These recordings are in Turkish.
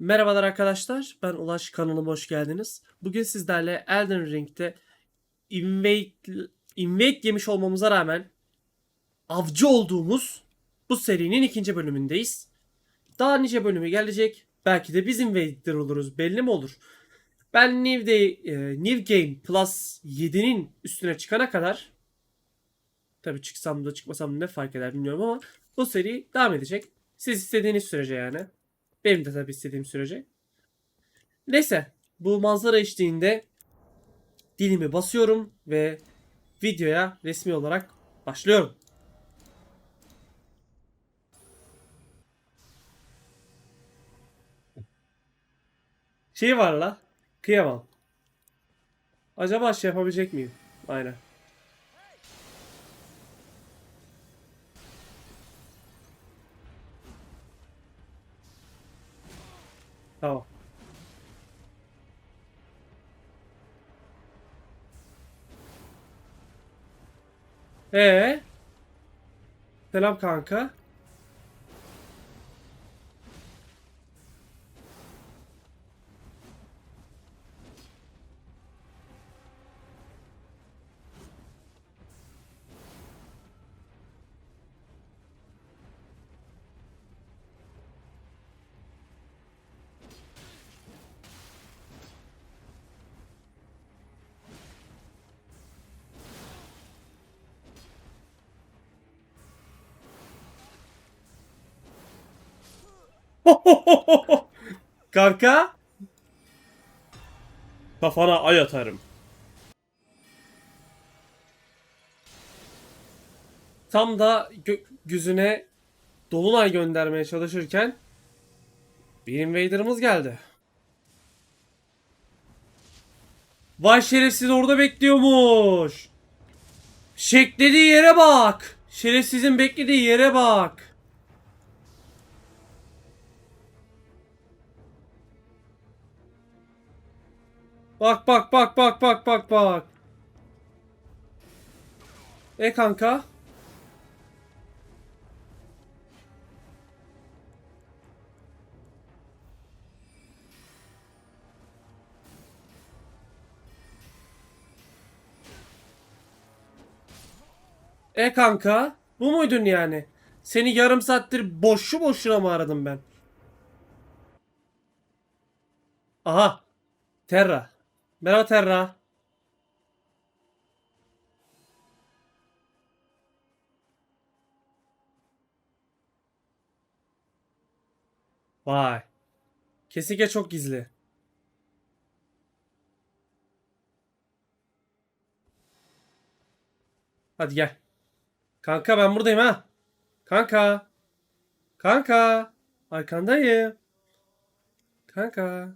Merhabalar arkadaşlar, ben Ulaş kanalıma hoş geldiniz. Bugün sizlerle Elden Ring'de invade, invade yemiş olmamıza rağmen avcı olduğumuz bu serinin ikinci bölümündeyiz. Daha nice bölümü gelecek. Belki de biz invader oluruz, belli mi olur? Ben New, Day, e, New Game Plus 7'nin üstüne çıkana kadar tabii çıksam da çıkmasam da ne fark eder bilmiyorum ama bu seri devam edecek. Siz istediğiniz sürece yani. Benim de tabii istediğim sürece. Neyse. Bu manzara eşliğinde dilimi basıyorum ve videoya resmi olarak başlıyorum. Şey var la. Kıyamam. Acaba şey yapabilecek miyim? Aynen. Tamam. Ee? Selam kanka. Kanka. Kafana ay atarım. Tam da gö- yüzüne dolunay göndermeye çalışırken bir invader'ımız geldi. Vay şerefsiz orada bekliyormuş. Şeklediği yere bak. Şerefsizin beklediği yere bak. Bak bak bak bak bak bak bak. E kanka? E kanka? Bu muydun yani? Seni yarım saattir boşu boşuna mı aradım ben? Aha. Terra. Merhaba Terra. Vay. Kesinlikle çok gizli. Hadi gel. Kanka ben buradayım ha. Kanka. Kanka. Arkandayım. Kanka.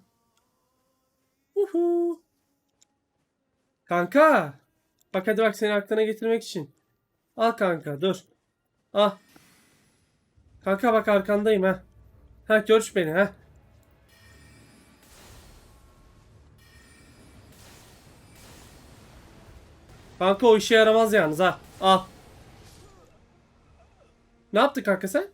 Uhu. Kanka. Bak hadi bak seni aklına getirmek için. Al kanka dur. Al. Kanka bak arkandayım ha. Ha görüş beni ha. Kanka o işe yaramaz yalnız ha. Al. Ne yaptı kanka sen?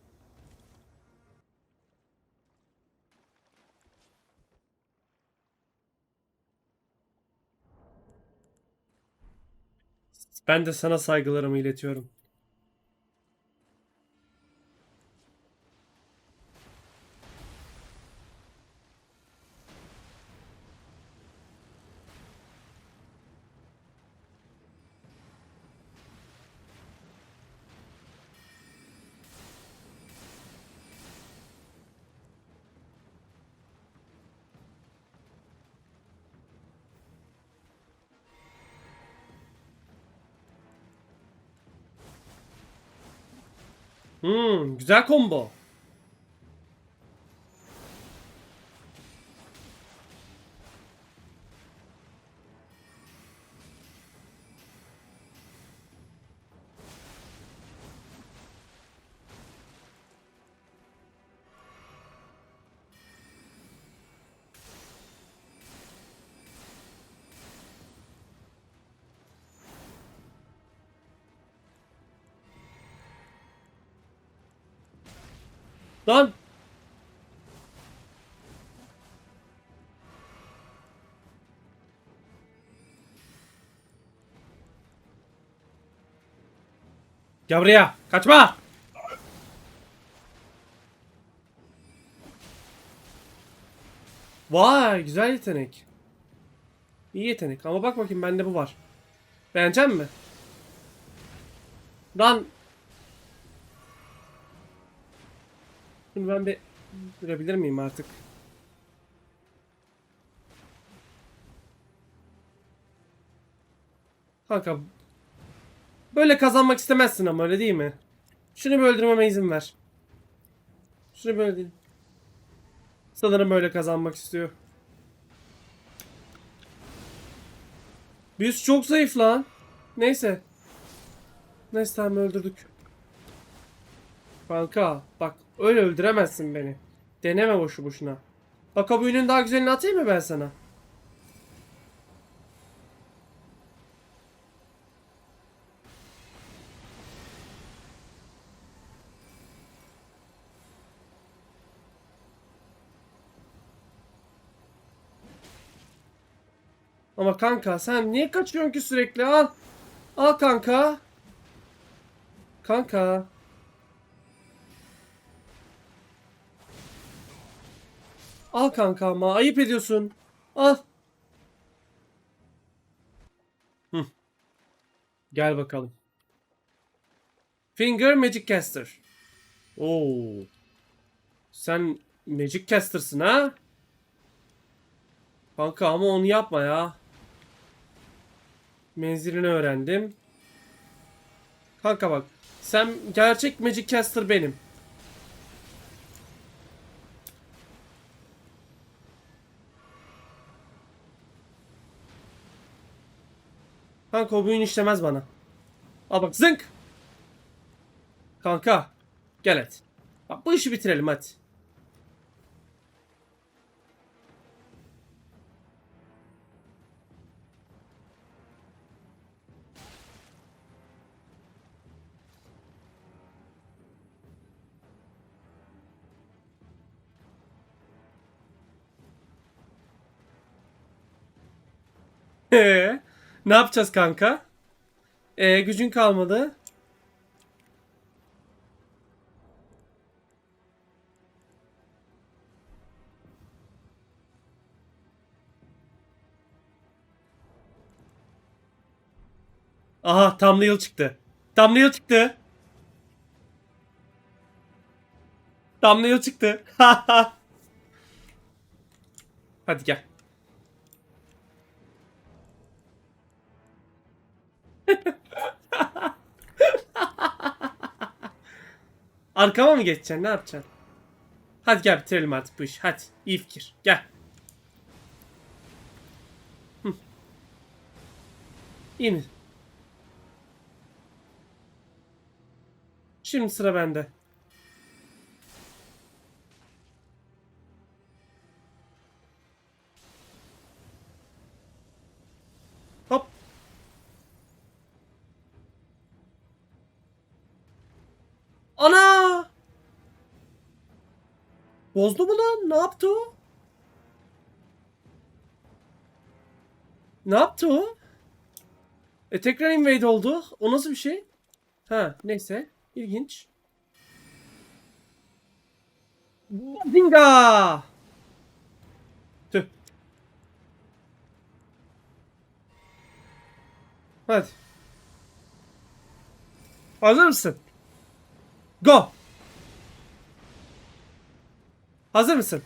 Ben de sana saygılarımı iletiyorum. Hmm, güzel combo. Lan. Gel buraya. Kaçma. Vay güzel yetenek. İyi yetenek ama bak bakayım bende bu var. Beğenecek mi? Lan Şimdi ben bir görebilir miyim artık? Kanka böyle kazanmak istemezsin ama öyle değil mi? Şunu bir öldürmeme izin ver. Şunu böyle değil. Sanırım böyle kazanmak istiyor. Biz çok zayıf lan. Neyse. Neyse tamam öldürdük. Kanka bak öyle öldüremezsin beni. Deneme boşu boşuna. Bak o büyünün daha güzelini atayım mı ben sana? Ama kanka sen niye kaçıyorsun ki sürekli? Al. Al kanka. Kanka. Al kanka ama ayıp ediyorsun. Al. Hı. Gel bakalım. Finger Magic Caster. Oo. Sen Magic Caster'sın ha? Kanka ama onu yapma ya. Menzilini öğrendim. Kanka bak. Sen gerçek Magic Caster benim. Kanka o büyün işlemez bana. Al bak zınk. Kanka. Gel hadi. Bak bu işi bitirelim hadi. Ee, ne yapacağız kanka? Ee, gücün kalmadı. Aha thumbnail çıktı. Thumbnail çıktı. Thumbnail çıktı. Hadi gel. Arkama mı geçeceksin? Ne yapacaksın? Hadi gel bitirelim artık bu işi. Hadi. iyi fikir. Gel. Hı. İyi mi? Şimdi sıra bende. Ana! Bozdu mu lan? Ne yaptı o? Ne yaptı o? E tekrar invade oldu. O nasıl bir şey? Ha neyse. İlginç. Zinga! Tüh. Hadi. Hazır mısın? Go! Hazır mısın?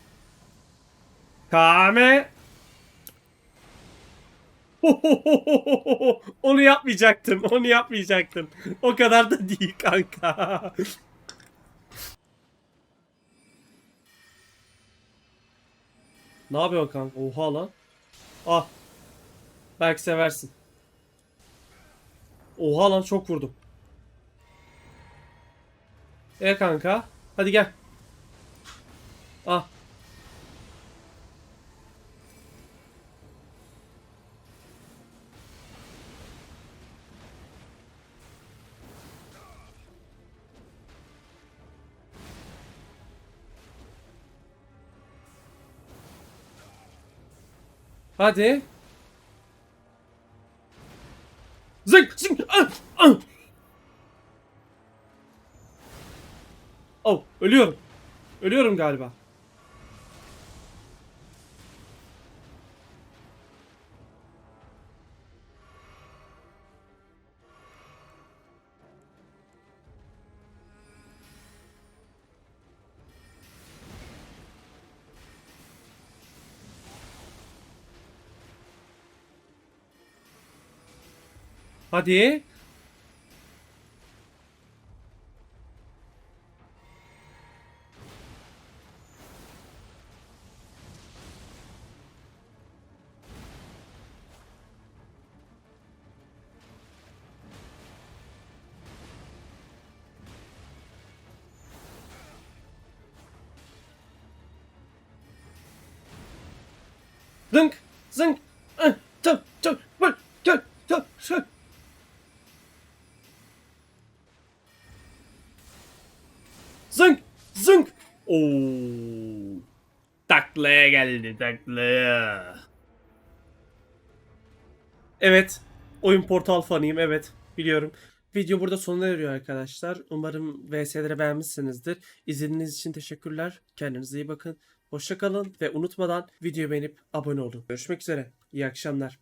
Kame. Onu yapmayacaktın. Onu yapmayacaktın. O kadar da değil kanka. ne yapıyorsun kanka? Oha lan. Ah. Belki seversin. Oha lan çok vurdum. E kanka. Hadi gel. Ah. Hadi. Ölüyorum. Ölüyorum galiba. Hadi. Zınk, zınk, ıh, tı, tı, vır, tı, tı, tı. Zınk, zınk. Oo. Taklaya geldi, taklaya. Evet, oyun portal fanıyım, evet, biliyorum. Video burada sona eriyor arkadaşlar. Umarım VS'leri beğenmişsinizdir. İzlediğiniz için teşekkürler. Kendinize iyi bakın. Hoşça kalın ve unutmadan videoyu beğenip abone olun. Görüşmek üzere. İyi akşamlar.